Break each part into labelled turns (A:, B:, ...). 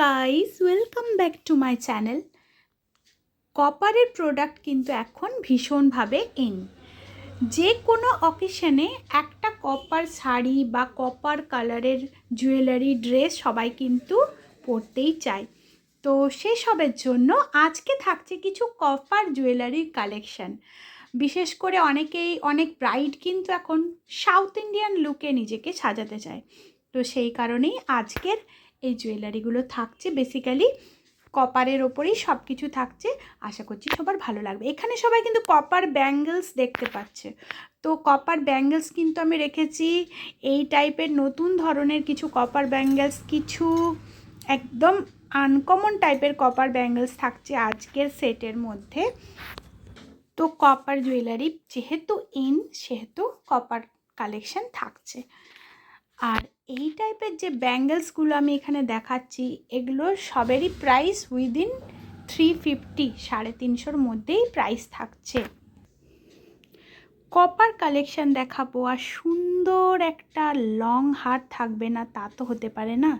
A: Guys welcome back to my channel কপারের product কিন্তু এখন ভীষণভাবে ইন যে কোনো অকেশনে একটা কপার শাড়ি বা কপার কালারের জুয়েলারি ড্রেস সবাই কিন্তু পরতেই চায়। তো সেসবের জন্য আজকে থাকছে কিছু কপার জুয়েলারির কালেকশন বিশেষ করে অনেকেই, অনেক ব্রাইড কিন্তু এখন সাউথ ইন্ডিয়ান লুকে নিজেকে সাজাতে চায়। তো সেই কারণেই আজকের এই জুয়েলারিগুলো থাকছে। বেসিক্যালি কপারের ওপরেই সব কিছু থাকছে। আশা করছি সবার ভালো লাগবে। এখানে সবাই কিন্তু কপার ব্যাঙ্গেলস দেখতে পাচ্ছে। তো কপার ব্যাঙ্গেলস কিন্তু আমি রেখেছি। এই টাইপের নতুন ধরনের কিছু কপার ব্যাঙ্গেলস, কিছু একদম আনকমন টাইপের কপার ব্যাঙ্গেলস থাকছে আজকের সেটের মধ্যে। তো কপার জুয়েলারি যেহেতু ইন সেহেতু কপার কালেকশন থাকছে। আর এই টাইপের যে ব্যাঙ্গেলসগুলো আমি এখানে দেখাচ্ছি এগুলোর সবেরই প্রাইস উইদিন থ্রি ফিফটি সাড়ে তিনশোর মধ্যেই প্রাইস থাকছে। কপার কালেকশন দেখাবো, আর সুন্দর একটা লং হার থাকবে না, তা তো হতে পারে না।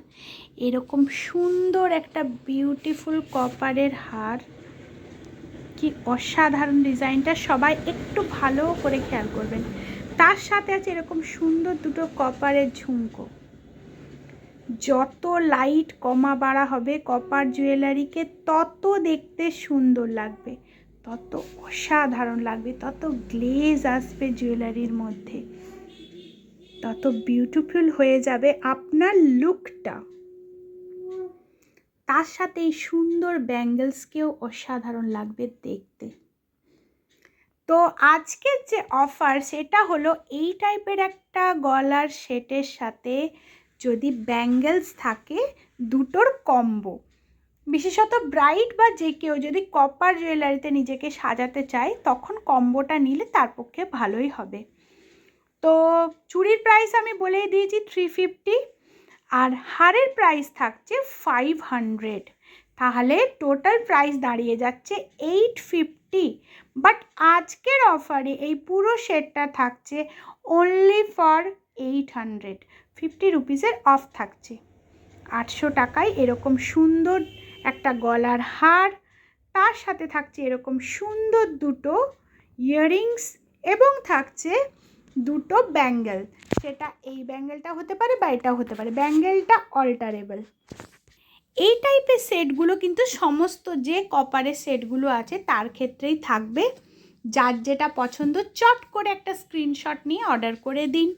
A: এরকম সুন্দর একটা বিউটিফুল কপারের হার, কি অসাধারণ ডিজাইনটা, সবাই একটু ভালো করে খেয়াল করবেন। তার সাথে আছে এরকম সুন্দর দুটো কপারের ঝুমকো। যত লাইট কমা বাড়া হবে কপার জুয়েলারিকে, তত দেখতে সুন্দর লাগবে। তত অসাধারণ লাগবে, তত গ্লেজ আসবে জুয়েলারির মধ্যে। তত বিউটিফুল হয়ে যাবে আপনার লুকটা। তার সাথে এই সুন্দর ব্যাঙ্গেলসকেও অসাধারণ লাগবে দেখতে। তো আজকের যে অফার, সেটা হলো এই টাইপের একটা গলার সেটের সাথে যদি ব্যাঙ্গেলস থাকে, দুটোর কম্বো। বিশেষত ব্রাইট বা যে কেউ যদি কপার জুয়েলারিতে নিজেকে সাজাতে চায়, তখন কম্বোটা নিলে তার পক্ষে ভালোই হবে। তো চুড়ির প্রাইস আমি বলেই দিয়েছি থ্রি ফিফটি আর হারের প্রাইস থাকছে ফাইভ হান্ড্রেড তাহলে টোটাল প্রাইস দাঁড়িয়ে যাচ্ছে এইট ফিফটি বাট আজকের অফারে এই পুরো সেটটা থাকছে only for eight hundred fifty রুপিসের off থাকছে। আটশো টাকায় এরকম সুন্দর একটা গলার হার, তার সাথে থাকছে এরকম সুন্দর দুটো ইয়াররিংস এবং থাকছে দুটো ব্যাঙ্গেল সেটা এই ব্যাঙ্গেলটা হতে পারে বা এটাও হতে পারে। ব্যাঙ্গেলটা অল্টারেবল এই টাইপের সেটগুলো কিন্তু সমস্ত যে কপারের সেটগুলো আছে, তার ক্ষেত্রেই থাকবে। যার যেটা পছন্দ, চট করে একটা স্ক্রিনশট নিয়ে অর্ডার করে দিন।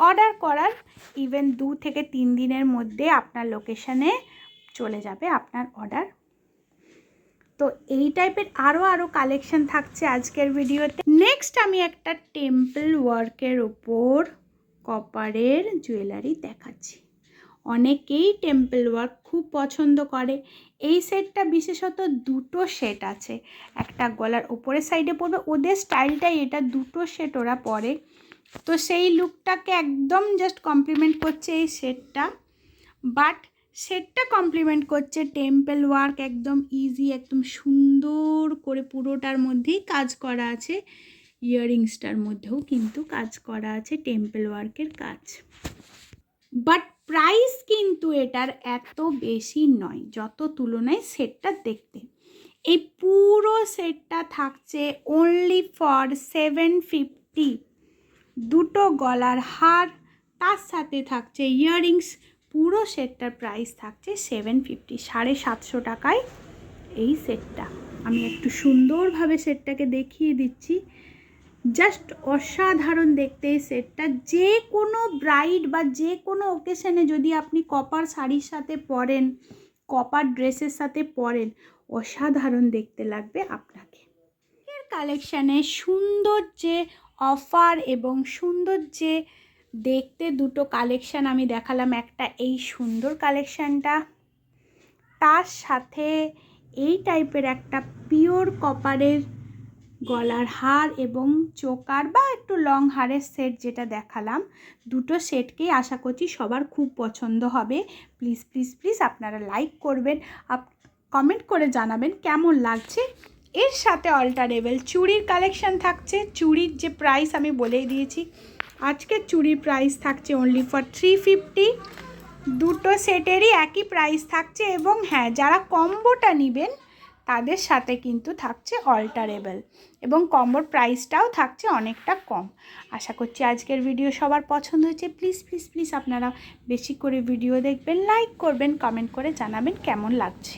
A: অর্ডার করার ইভেন দু থেকে তিন দিনের মধ্যে আপনার লোকেশানে চলে যাবে আপনার অর্ডার তো এই টাইপের আরও আরও কালেকশন থাকছে আজকের ভিডিওতে নেক্সট আমি একটা টেম্পল ওয়ার্কের ওপর কপারের জুয়েলারি দেখাচ্ছি। অনেকেই টেম্পল ওয়ার্ক খুব পছন্দ করে। এই সেটটা বিশেষত দুটো সেট আছে। একটা গলার ওপরের সাইডে পড়বে, ওদের স্টাইলটাই এটা। দুটো সেট ওরা পরে। তো সেই লুকটাকে একদম জাস্ট কমপ্লিমেন্ট করছে এই সেটটা বাট সেটটা কমপ্লিমেন্ট করছে টেম্পল ওয়ার্ক একদম ইজি একদম সুন্দর করে পুরোটার মধ্যেই কাজ করা আছে। ইয়াররিংসটার মধ্যেও কিন্তু কাজ করা আছে টেম্পল ওয়ার্কের কাজ। বাট প্রাইস কিন্তু এটার এত বেশি নয়, যত তুলনায় সেটটা দেখতে। এই পুরো সেটটা থাকছে অনলি ফর সেভেন ফিফটি দুটো গলার হার, তার সাথে থাকছে ইয়াররিংস, পুরো সেটটার প্রাইস থাকছে সেভেন ফিফটি সাড়ে সাতশো টাকায় এই সেটটা। আমি একটু সুন্দরভাবে সেটটাকে দেখিয়ে দিচ্ছি। জাস্ট অসাধারণ দেখতে এই সেটটা। যে কোনো ব্রাইড বা যে কোনো ওকেশনে যদি আপনি কপার শাড়ির সাথে পরেন, কপার ড্রেসের সাথে পরেন, অসাধারণ দেখতে লাগবে আপনাকে। কালেকশানে সুন্দর যে অফার এবং সুন্দর যে দেখতে দুটো কালেকশান আমি দেখালাম, একটা এই সুন্দর কালেকশানটা, তার সাথে এই টাইপের একটা পিওর কপারের গলার হার এবং চোকার বা একটু লং হারের সেট যেটা দেখালাম, দুটো সেটকেই আশা করছি সবার খুব পছন্দ হবে। প্লিজ প্লিজ প্লিজ আপনারা লাইক করবেন, আপ কমেন্ট করে জানাবেন কেমন লাগছে। এর সাথে অল্টারেবেল চুড়ির কালেকশান থাকছে। চুড়ির যে প্রাইস আমি বলেই দিয়েছি, আজকের চুড়ির প্রাইস থাকছে অনলি ফর থ্রি ফিফটি দুটো সেটেরই একই প্রাইস থাকছে এবং হ্যাঁ যারা কম্বোটা নেবেন, তাদের সাথে কিন্তু থাকছে অল্টারেবেল এবং কম্বোর প্রাইসটাও থাকছে অনেকটা কম। আশা করছি আজকের ভিডিও সবার পছন্দ হয়েছে। প্লিজ প্লিজ প্লিজ আপনারা বেশি করে ভিডিও দেখবেন লাইক করবেন কমেন্ট করে জানাবেন কেমন লাগছে।